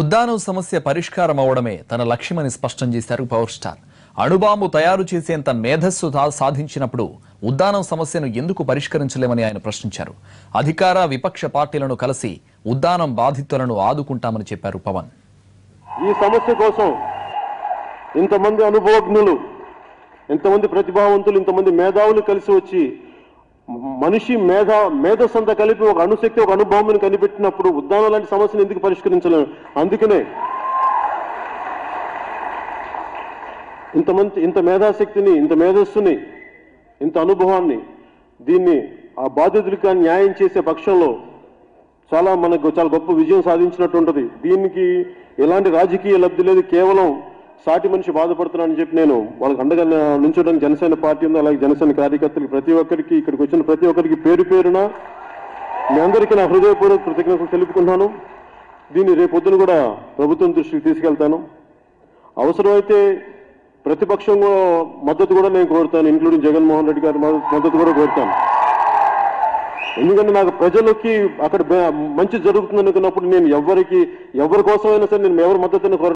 ఉద్దానం సమస్య పరిష్కారం అవడమే తన లక్ష్యమని స్పష్టం చేశారు పవర్ స్టార్. అణుబాంబు తయారు చేసేంత మేధస్సు సాధించినప్పుడు ఉద్దానం సమస్యను ఎందుకు పరిష్కరించలేమని ఆయన ప్రశ్నించారు. అధికార విపక్ష పార్టీలను కలిసి ఉద్దానం బాధితులను ఆదుకుంటామని చెప్పారు పవన్. ఈ సమస్య కోసం ఇంతమంది అనుభవజ్ఞులు ఇంతమంది ప్రతిభావంతులు ఇంతమంది మేధావులు కలిసి వచ్చి మనిషి మేధ మేధస్సంతా కలిపి ఒక అణుశక్తి ఒక అనుభవం కనిపెట్టినప్పుడు ఉద్దానం లాంటి సమస్యను ఎందుకు పరిష్కరించలేము? అందుకనే ఇంతమంది ఇంత మేధాశక్తిని ఇంత మేధస్సుని ఇంత అనుభవాన్ని దీన్ని ఆ బాధితులకు న్యాయం చేసే పక్షంలో చాలా మనకు చాలా గొప్ప విజయం సాధించినట్టు ఉంటుంది. దీనికి ఎలాంటి రాజకీయ లబ్ధి లేదు. కేవలం సాటి మనిషి బాధపడుతున్నానని చెప్పి నేను వాళ్ళకి అండగా నుంచోడానికి జనసేన పార్టీ ఉంది అలాగే జనసేన కార్యకర్తలకు ప్రతి ఒక్కరికి ఇక్కడికి వచ్చిన ప్రతి ఒక్కరికి పేరు పేరున మీ అందరికీ నా హృదయపూర్వక కృతజ్ఞతలు తెలుపుకుంటున్నాను. దీన్ని రేపొద్దున కూడా ప్రభుత్వం దృష్టికి తీసుకెళ్తాను. అవసరమైతే ప్రతిపక్షం మద్దతు కూడా నేను కోరుతాను ఇంక్లూడింగ్ జగన్మోహన్ రెడ్డి గారి మద్దతు కూడా కోరుతాను. ఎందుకంటే నాకు ప్రజలకి అక్కడ మంచి జరుగుతుంది అనుకున్నప్పుడు నేను ఎవరికి ఎవరి కోసమైనా సరే నేను ఎవరి మద్దతుని కోర